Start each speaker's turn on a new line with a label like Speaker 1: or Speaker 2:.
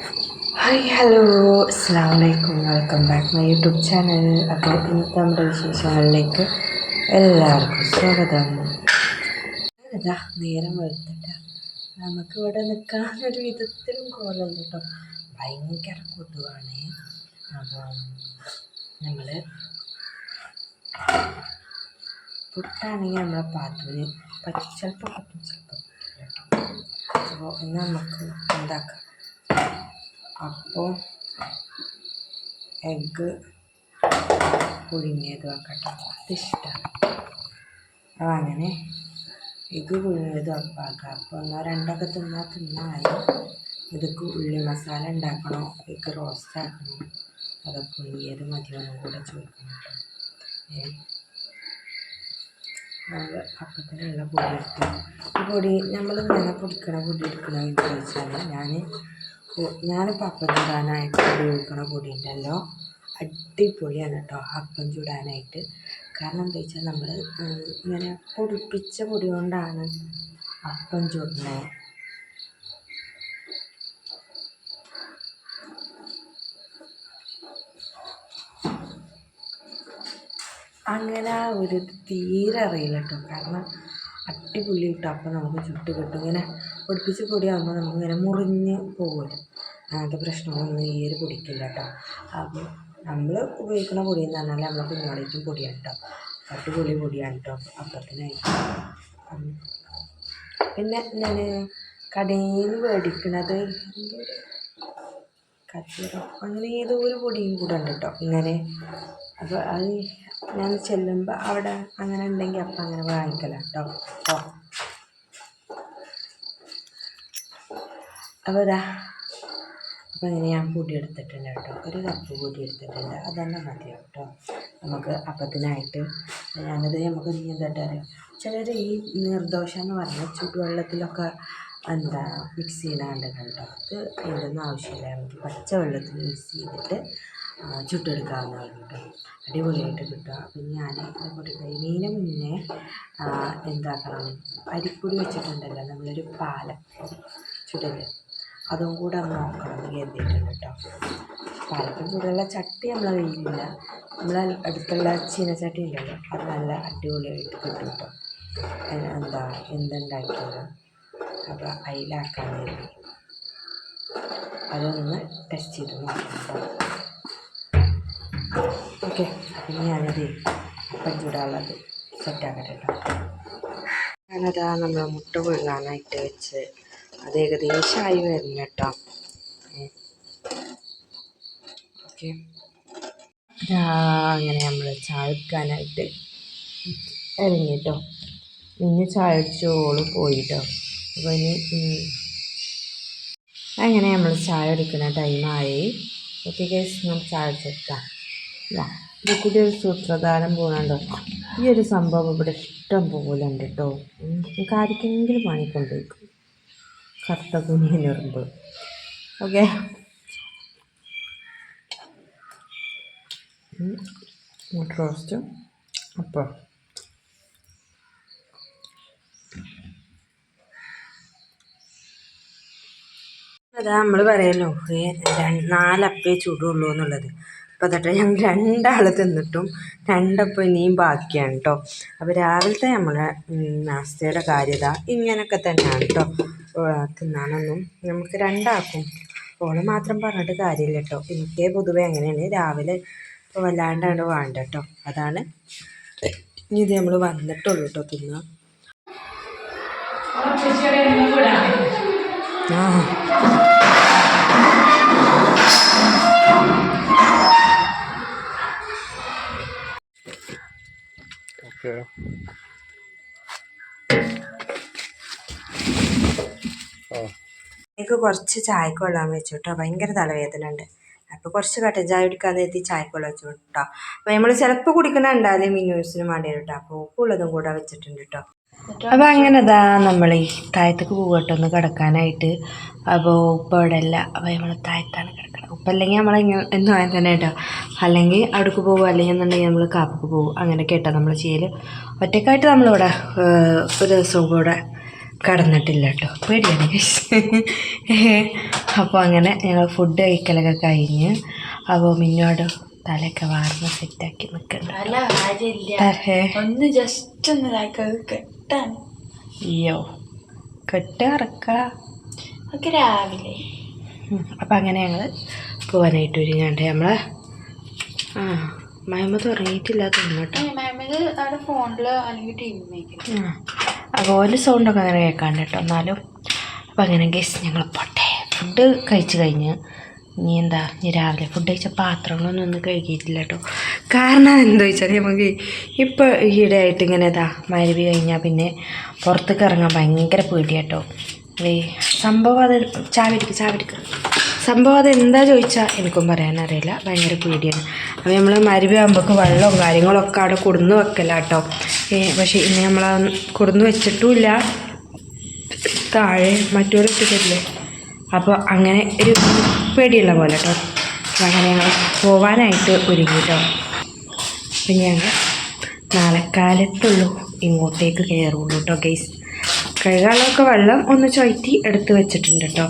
Speaker 1: Hi hello അസ്സാം വലൈക്കും welcome back my YouTube channel അപ്പോൾ ഇന്നത്തെ നമ്മുടെ വിശേഷങ്ങളിലേക്ക് എല്ലാവർക്കും സ്വാഗതം. അതാ നേരം വെളുത്തിട്ട നമുക്ക് ഇവിടെ നിൽക്കാനൊരു വിധത്തിലും കോലം കേട്ടോ. ഭയങ്കര കൊതുവാണ് അപ്പം നമ്മൾ പുട്ടാണെങ്കിൽ നമ്മളെ പാത്രത്തിന് ചിലപ്പോൾ പറ്റും ചിലപ്പോൾ അപ്പോൾ ഇന്ന് നമുക്ക് ഉണ്ടാക്കാം അപ്പോൾ എഗ്ഗ് പുഴുങ്ങിയത് വെക്കട്ടെ. അതിഷ്ടമാണ് അപ്പം അങ്ങനെ എഗ്ഗ് പുഴുങ്ങിയത് ഉറപ്പാക്കുക അപ്പോൾ ഒന്നോ രണ്ടൊക്കെ തിന്നാൽ തിന്നായി ഇതൊക്കെ ഉള്ളി മസാല ഉണ്ടാക്കണോ. എഗ്ഗ് റോസ്റ്റ് ആക്കണോ. അതൊക്കെ പുഴുങ്ങിയത് മതിയൊന്നും കൂടെ ചോദിക്കണം നമ്മൾ അപ്പത്തിനുള്ള പൊടി എടുത്തു. ഈ പൊടി നമ്മൾ ഇങ്ങനെ പൊടിക്കണ പൊടി എടുക്കണമെന്ന് ചോദിച്ചാൽ ഞാൻ ഞാനിപ്പോൾ അപ്പം ചൂടാനായിട്ട് ഉപയോഗിക്കുന്ന പൊടി ഉണ്ടല്ലോ അടിപൊളിയാണ് കേട്ടോ അപ്പം ചൂടാനായിട്ട്. കാരണം എന്താ വെച്ചാൽ നമ്മൾ ഇങ്ങനെ പൊടിപ്പിച്ച പൊടി കൊണ്ടാണ് അപ്പം ചൂടുന്നത് അങ്ങനെ ഒരു തീരെ അറിയില്ല കേട്ടോ കാരണം അടിപൊളി കിട്ടും. അപ്പം നമുക്ക് ചുട്ട് കിട്ടും ഇങ്ങനെ പൊടിപ്പിച്ച് പൊടിയാകുമ്പോൾ നമുക്കിങ്ങനെ മുറിഞ്ഞ് പോകുമല്ലോ അങ്ങനത്തെ പ്രശ്നങ്ങളൊന്നും ഈ ഒരു പൊടിക്കില്ല കേട്ടോ അപ്പോൾ നമ്മൾ ഉപയോഗിക്കുന്ന പൊടി എന്ന് പറഞ്ഞാൽ നമ്മളെ കുഞ്ഞോളേക്കും പൊടിയാണ് കേട്ടോ അടിപൊളി പൊടിയാണ് കേട്ടോ അപ്പത്തിനായിട്ട്. പിന്നെ ഞാൻ കടയിൽ നിന്ന് മേടിക്കണത് കച്ചറ അങ്ങനെ ഏതോ ഒരു പൊടിയും കൂടെ ഉണ്ട് കേട്ടോ ഇങ്ങനെ അപ്പോൾ അത് ഞാൻ ചെല്ലുമ്പോൾ അവിടെ അങ്ങനെ ഉണ്ടെങ്കിൽ അപ്പം അങ്ങനെ വാങ്ങിക്കലാണ് കേട്ടോ അപ്പോൾ ഇതാ അപ്പോൾ ഇങ്ങനെ ഞാൻ പൊടി എടുത്തിട്ടുണ്ട് കേട്ടോ ഒരു കപ്പ് പൊടി എടുത്തിട്ടുണ്ട്. അതന്നെ മതി കേട്ടോ നമുക്ക് അപ്പത്തിനായിട്ട് ഞാനത് നമുക്ക് അറിയാം? ചിലർ ഈ നിർദോഷം എന്ന് പറഞ്ഞാൽ ചൂടുവെള്ളത്തിലൊക്കെ എന്താ മിക്സ് കണ്ടിട്ടുണ്ട് കേട്ടോ അത് അതിന്റെ ഒന്നും ആവശ്യമില്ല. നമുക്ക് പച്ചവെള്ളത്തിൽ മിക്സ് ചെയ്തിട്ട് ചുട്ടെടുക്കാവുന്നതാണ് കേട്ടോ. അടിപൊളിയായിട്ട് കിട്ടുക അപ്പം ഞാൻ പൊടി കഴിഞ്ഞതിന് മുന്നേ എന്താക്കണം അരിപ്പൊടി വെച്ചിട്ടുണ്ടല്ലോ നമ്മളൊരു പാല ചുടൽ. അതും കൂടെ അങ്ങ് നോക്കണം എന്ന് കരുതിയിട്ടുണ്ട് കേട്ടോ. പാലത്തിൽ ചൂടുള്ള ചട്ടി നമ്മളെ കയ്യിലില്ല. നമ്മളെ അടുത്തുള്ള ചീനച്ചട്ടി ഉണ്ടല്ലോ അത് നല്ല അടിപൊളിയായിട്ട് കിട്ടും കേട്ടോ. എന്താ എന്തുണ്ടാക്കിയത് അപ്പോൾ അതിലാക്കാൻ കരുതി. അതൊന്ന് ടെസ്റ്റ് ചെയ്ത് നോക്കാം ഓക്കെ. അപ്പം ഞാനത് അപ്പം ചൂടാനുള്ളത് സെറ്റാക്കട്ടെ കേട്ടോ ഞാനതാ നമ്മൾ മുട്ട പുഴുങ്ങാനായിട്ട് വെച്ച് അത് ഏകദേശമായി വരുന്നു കേട്ടോ. ഓക്കെ. അങ്ങനെ നമ്മൾ ചായക്കാനായിട്ട് ഇറങ്ങി കേട്ടോ ഇനി ചായ അടിച്ചോൾ പോയി കേട്ടോ അപ്പോൾ ഇനി അങ്ങനെ നമ്മൾ ചായ എടുക്കുന്ന ടൈമായി ഓക്കെ കേസ് നമുക്ക് ചായ അടിച്ചെടുക്കാം ഇതാ കൂടി ഒരു സൂത്രധാരം പോകുന്നുണ്ടോ ഈ ഒരു സംഭവം ഇവിടെ ഇഷ്ടം പോലെ ഉണ്ട് കേട്ടോ. നമുക്ക് ആർക്കെങ്കിലും വാങ്ങിക്കൊണ്ടിരിക്കും കറുത്ത കുനിയനുറുമ്പ് ഓക്കെ. മുട്ട റോസ്റ്റ്. അപ്പോൾ. അതാ നമ്മൾ പറയല്ലോ നാലപ്പേ ചൂടുള്ളൂ എന്നുള്ളത്. അപ്പോൾ അതൊക്കെ ഞങ്ങൾ രണ്ടാൾ തിന്നിട്ടും രണ്ടപ്പം ഇനിയും ബാക്കിയാണ് കേട്ടോ അപ്പോൾ രാവിലത്തെ നമ്മളെ നാസ്തയുടെ കാര്യത ഇങ്ങനെയൊക്കെ തന്നെയാണ് കേട്ടോ തിന്നാനൊന്നും നമുക്ക് രണ്ടാക്കും. ഓൾ മാത്രം പറഞ്ഞിട്ട് കാര്യമില്ല കേട്ടോ എനിക്ക് പൊതുവേ അങ്ങനെയാണ്. രാവിലെ വല്ലാണ്ടാണ് വേണ്ട കേട്ടോ അതാണ് ഇനി ഇത് നമ്മൾ വന്നിട്ടുള്ളൂ കേട്ടോ തിന്നാൻ. ആ.
Speaker 2: ഓക്കെ
Speaker 1: എനിക്ക് കുറച്ച് ചായക്ക് വെള്ളം വെച്ചു കേട്ടോ. ഭയങ്കര തലവേദന ഉണ്ട് അപ്പോൾ കുറച്ച് കട്ടൻ ചായ കുടിക്കാൻ നേരത്തി ചായക്കൊള്ള വെച്ചു കേട്ടോ. അപ്പോൾ നമ്മൾ ചിലപ്പോൾ കുടിക്കണ ഉണ്ടായാലും മിന്നൂസിന് വേണ്ടി കേട്ടോ. അപ്പോൾ ഉപ്പുള്ളതും കൂടെ വെച്ചിട്ടുണ്ട് കേട്ടോ. അപ്പോൾ അങ്ങനെ ഇതാ നമ്മൾ ഈ താഴത്തേക്ക് പോകട്ടെ ഒന്ന് കിടക്കാനായിട്ട്. അപ്പോൾ ഉപ്പ ഇവിടെ അല്ല അപ്പോൾ നമ്മൾ താഴത്താണ് കിടക്കണം. ഉപ്പ അല്ലെങ്കിൽ നമ്മൾ ഇങ്ങനെ എന്നും അങ്ങനെ തന്നെ കേട്ടോ. അല്ലെങ്കിൽ അടുക്ക് പോകും അല്ലെങ്കിൽ എന്നുണ്ടെങ്കിൽ നമ്മൾ കാപ്പക്ക് പോകും അങ്ങനെ കേട്ടോ നമ്മൾ ചെയ്യൽ ഒറ്റക്കായിട്ട് നമ്മളിവിടെ ഒരു ദിവസം കൂടെ കടന്നിട്ടില്ല കേട്ടോ. പേടിയാണ് അപ്പോൾ അങ്ങനെ ഞങ്ങൾ ഫുഡ് കഴിക്കലൊക്കെ കഴിഞ്ഞ് അപ്പോൾ മിന്നോട് തലയൊക്കെ വാർന്ന് സെറ്റാക്കി നിൽക്കണ്ട
Speaker 3: ഒന്ന് ജസ്റ്റ് ഒന്ന് കെട്ടാണ്
Speaker 1: അയ്യോ കെട്ട് ഇറക്കുക
Speaker 3: ഒക്കെ രാവിലെ.
Speaker 1: അപ്പം അങ്ങനെ ഞങ്ങൾ പോകാനായിട്ട് ഒരുങ്ങാണ്ട് നമ്മളെ ആ മയമ്മ ഉറങ്ങിയിട്ടില്ല തോന്നുന്നു
Speaker 3: മയമത് അവിടെ ഫോണിൽ അല്ലെങ്കിൽ ടി വി
Speaker 1: അപ്പോൾ ഓൽ സൗണ്ടൊക്കെ അങ്ങനെ കേൾക്കാണ്ട് കേട്ടോ. എന്നാലും അപ്പം അങ്ങനെ ഗസ് ഞങ്ങൾ പോട്ടെ. ഫുഡ് കഴിച്ച് കഴിഞ്ഞ് ഇനി എന്താ ഇനി രാവിലെ ഫുഡ് കഴിച്ച പാത്രങ്ങളൊന്നും ഒന്നും കഴുകിയിട്ടില്ല കേട്ടോ കാരണം എന്താ വെച്ചാൽ നമുക്ക് ഇപ്പോൾ ഈയിടെ ആയിട്ട് ഇങ്ങനെ ഇതാ മരുവി കഴിഞ്ഞാൽ പിന്നെ പുറത്തേക്ക് ഇറങ്ങാൻ ഭയങ്കര പേടിയാട്ടോ ഈ സംഭവം അത് ചാവിടിക്ക് ചാവിടിക്ക് സംഭവം അത് എന്താ ചോദിച്ചാൽ എനിക്കും പറയാനറിയില്ല ഭയങ്കര പേടിയാണ്. അപ്പോൾ നമ്മൾ മരുവി ആകുമ്പോൾക്ക് വെള്ളവും കാര്യങ്ങളൊക്കെ അവിടെ കൊടുന്ന് വെക്കല കേട്ടോ പക്ഷേ ഇനി നമ്മൾ കൊടുന്ന് വെച്ചിട്ടുമില്ല. താഴെ മറ്റൊരു ഇട്ടിട്ടില്ലേ? അപ്പോൾ അങ്ങനെ ഒരു പേടിയുള്ള പോലെ കേട്ടോ. അങ്ങനെ ഞങ്ങൾ പോവാനായിട്ട് ഒരുങ്ങി കേട്ടോ. അപ്പം ഞങ്ങൾ നാളെ കാലത്തുള്ളൂ ഇങ്ങോട്ടേക്ക് കയറുള്ളൂ കേട്ടോ ഗൈസ് കഴുകാനുള്ളതൊക്കെ വെള്ളം ഒന്ന് ചുഴറ്റി എടുത്ത് വെച്ചിട്ടുണ്ട് കേട്ടോ.